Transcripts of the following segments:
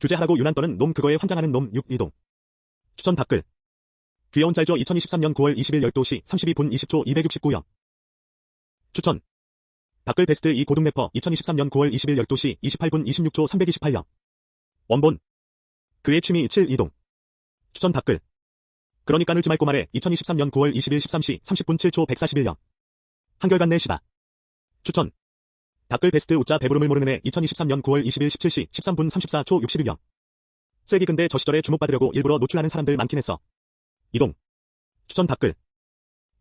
규제하라고 유난 떠는 놈 그거에 환장하는 놈 6. 이동. 추천 댓글. 귀여운 짤조 2023년 9월 20일 12시 32분 20초 269영. 추천. 댓글 베스트 이 고등 래퍼 2023년 9월 20일 12시 28분 26초 328영. 원본. 그의 취미 7. 이동. 추천 댓글. 그러니까 늘지 말고 말해 2023년 9월 20일 13시 30분 7초 141영. 한결간 내시다. 추천. 댓글 베스트 우자 배부름을 모르는 애 2023년 9월 20일 17시 13분 34초 61영. 쐐기 근데 저 시절에 주목받으려고 일부러 노출하는 사람들 많긴 했어. 이동. 추천 댓글.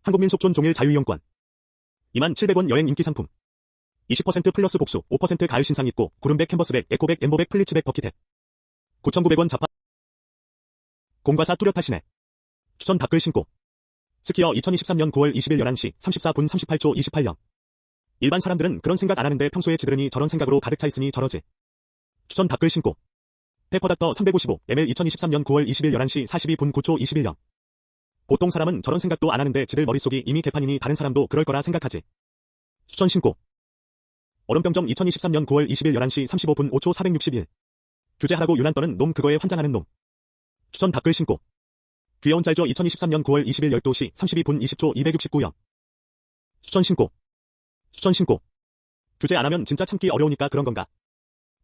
한국민 속촌 종일 자유이용권. 2700원 여행 인기 상품. 20% 플러스 복수, 5% 가을 신상 있고, 구름백 캔버스백, 에코백, 엠보백, 플리츠백, 버킷백. 9,900원 자파. 공과사 뚜렷 하시네. 추천 댓글 신고. 스키어 2023년 9월 20일 11시 34분 38초 28영. 일반 사람들은 그런 생각 안 하는데 평소에 지들으니 저런 생각으로 가득 차 있으니 저러지. 추천 댓글 신고. 페퍼닥터 355 ML 2023년 9월 20일 11시 42분 9초 21영. 보통 사람은 저런 생각도 안 하는데 지들 머릿속이 이미 개판이니 다른 사람도 그럴 거라 생각하지. 추천 신고. 얼음병점 2023년 9월 20일 11시 35분 5초 461. 규제하라고 유난 떠는 놈 그거에 환장하는 놈. 추천 댓글 신고. 귀여운 짤조 2023년 9월 20일 12시 32분 20초 269영. 추천 신고. 추천 신고. 규제 안 하면 진짜 참기 어려우니까 그런 건가.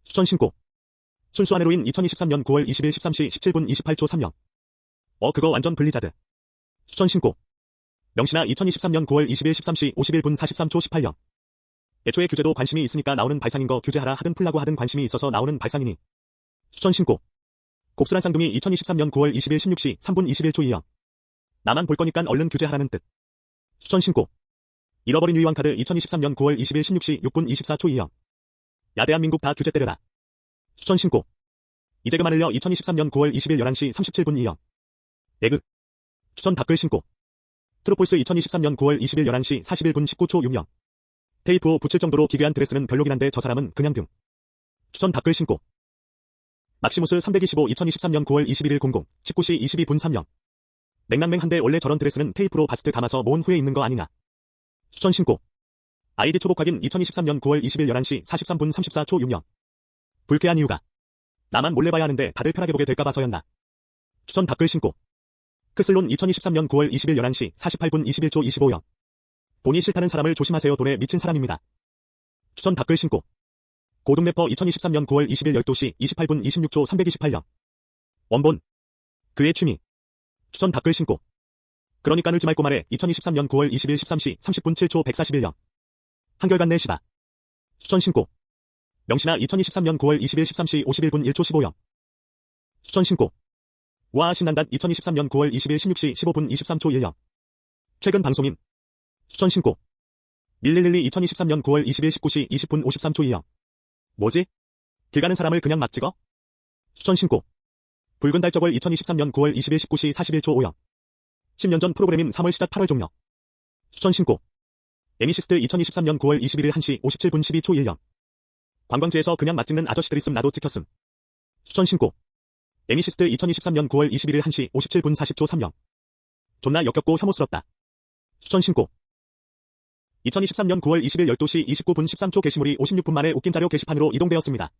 추천 신고. 순수한 헤로인 2023년 9월 20일 13시 17분 28초 3영. 어 그거 완전 블리자드. 추천 신고. 명신아 2023년 9월 20일 13시 51분 43초 18영. 애초에 규제도 관심이 있으니까 나오는 발상인 거 규제하라 하든 풀라고 하든 관심이 있어서 나오는 발상이니. 추천 신고. 곱슬한 쌍둥이 2023년 9월 20일 16시 3분 21초 2영. 나만 볼 거니깐 얼른 규제하라는 뜻. 추천 신고. 잃어버린 유희왕 카드 2023년 9월 20일 16시 6분 24초 2영. 야 대한민국 다 규제 때려라. 추천 신고. 이제 그만 흘려 2023년 9월 20일 11시 37분 2영. 에그. 추천 댓글 신고. 트로폴스 2023년 9월 20일 11시 41분 19초 6영. 테이프 호 붙일 정도로 기괴한 드레스는 별로긴 한데 저 사람은 그냥 등. 추천 댓글 신고. 막시무스 325 2023년 9월 21일 00 19시 22분 3영. 맹랑맹한데 원래 저런 드레스는 테이프로 바스트 감아서 모은 후에 입는 거 아니냐. 추천 신고. 아이디 초복 확인 2023년 9월 20일 11시 43분 34초 6영. 불쾌한 이유가. 나만 몰래 봐야 하는데 다들 편하게 보게 될까 봐서였나. 추천 댓글 신고. 크슬론 2023년 9월 20일 11시 48분 21초 25영. 돈이 싫다는 사람을 조심하세요 돈에 미친 사람입니다. 추천 댓글 신고. 고등 래퍼 2023년 9월 20일 12시 28분 26초 328영. 원본. 그의 취미. 추천 댓글 신고. 그러니까 늘지 말고 말해 2023년 9월 20일 13시 30분 7초 141영. 한결간 내시다. 추천 신고. 명신아 2023년 9월 20일 13시 51분 1초 15영. 추천 신고. 와 신난다 2023년 9월 20일 16시 15분 23초 1영. 최근 방송인. 추천 신고. 1112 2023년 9월 20일 19시 20분 53초 2영. 뭐지? 길 가는 사람을 그냥 막 찍어? 추천 신고. 붉은 달적월 2023년 9월 20일 19시 41초 5영. 10년 전 프로그램인 3월 시작 8월 종료. 추천 신고. 에미시스트 2023년 9월 21일 1시 57분 12초 1영. 관광지에서 그냥 맛찍는 아저씨들 있음 나도 찍혔음. 추천 신고. 에미시스트 2023년 9월 21일 1시 57분 40초 3영. 존나 역겹고 혐오스럽다. 추천 신고. 2023년 9월 20일 12시 29분 13초 게시물이 56분 만에 웃긴 자료 게시판으로 이동되었습니다.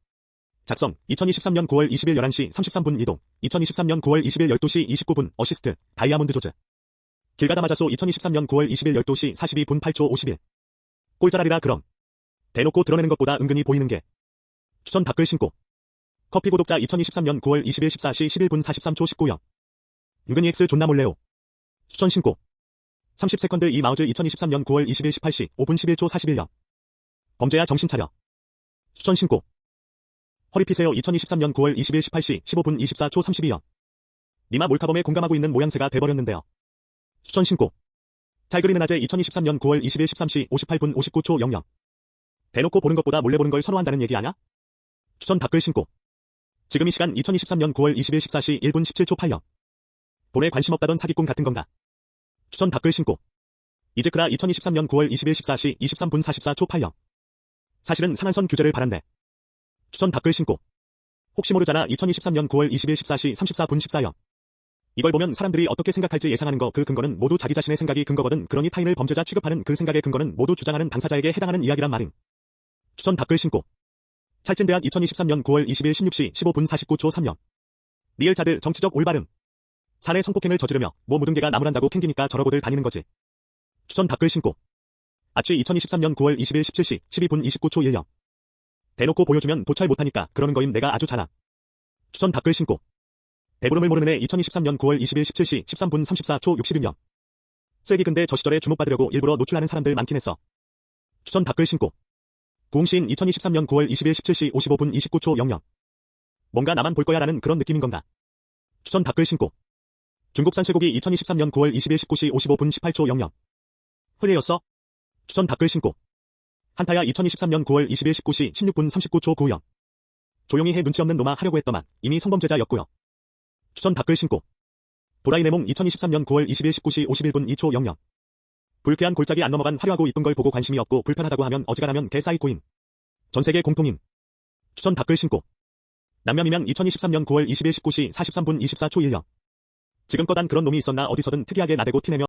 작성 2023년 9월 20일 11시 33분 이동 2023년 9월 20일 12시 29분 어시스트 다이아몬드 조즈 길 가다마자소 2023년 9월 20일 12시 42분 8초 51 꼴짜라리라 그럼. 대놓고 드러내는 것보다 은근히 보이는 게. 추천 댓글 신고. 커피 구독자 2023년 9월 20일 14시 11분 43초 19영. 은근히 X 존나 몰래요. 추천 신고. 30세컨드 이 마우즈 2023년 9월 20일 18시 5분 11초 41영. 범죄야 정신 차려. 추천 신고 허리 피세요 2023년 9월 20일 18시 15분 24초 32영. 니마 몰카범에 공감하고 있는 모양새가 돼버렸는데요. 추천 신고. 잘 그리는 아재 2023년 9월 20일 13시 58분 59초 00. 대놓고 보는 것보다 몰래 보는 걸 선호한다는 얘기 아냐? 추천 댓글 신고. 지금 이 시간 2023년 9월 20일 14시 1분 17초 8영. 돈에 관심 없다던 사기꾼 같은 건가? 추천 댓글 신고. 이제크라 2023년 9월 20일 14시 23분 44초 8영. 사실은 상한선 규제를 바란대. 추천 댓글 신고. 혹시 모르잖아 2023년 9월 20일 14시 34분 14영. 이걸 보면 사람들이 어떻게 생각할지 예상하는 거 그 근거는 모두 자기 자신의 생각이 근거거든 그러니 타인을 범죄자 취급하는 그 생각의 근거는 모두 주장하는 당사자에게 해당하는 이야기란 말임. 추천 댓글 신고. 찰진대학 2023년 9월 20일 16시 15분 49초 3명. 리얼자드 정치적 올바름. 사내 성폭행을 저지르며 뭐 묻은 개가 나무란다고 캥기니까 저러고들 다니는 거지. 추천 댓글 신고. 아취 2023년 9월 20일 17시 12분 29초 1령. 대놓고 보여주면 도찰 못하니까 그러는 거임 내가 아주 잘함. 추천 댓글 신고. 배부름을 모르는 애 2023년 9월 20일 17시 13분 34초 66명. 쓰레기 근데 저 시절에 주목받으려고 일부러 노출하는 사람들 많긴 했어. 추천 댓글 신고. 부흥시인 2023년 9월 20일 17시 55분 29초 00. 뭔가 나만 볼 거야 라는 그런 느낌인 건가. 추천 댓글 신고. 중국산 쇠고기 2023년 9월 20일 19시 55분 18초 00. 흔해였어? 추천 댓글 신고. 한타야 2023년 9월 20일 19시 16분 39초 90. 조용히 해 눈치 없는 놈아 하려고 했더만 이미 성범죄자였고요. 추천 댓글 신고. 보라이네몽 2023년 9월 20일 19시 51분 2초 00. 불쾌한 골짜기 안 넘어간 화려하고 이쁜 걸 보고 관심이 없고 불편하다고 하면 어지간하면 개사이코인. 전세계 공통인. 추천 댓글 신고. 남면이면 2023년 9월 20일 19시 43분 24초 10. 지금껏 한 그런 놈이 있었나 어디서든 특이하게 나대고 티내며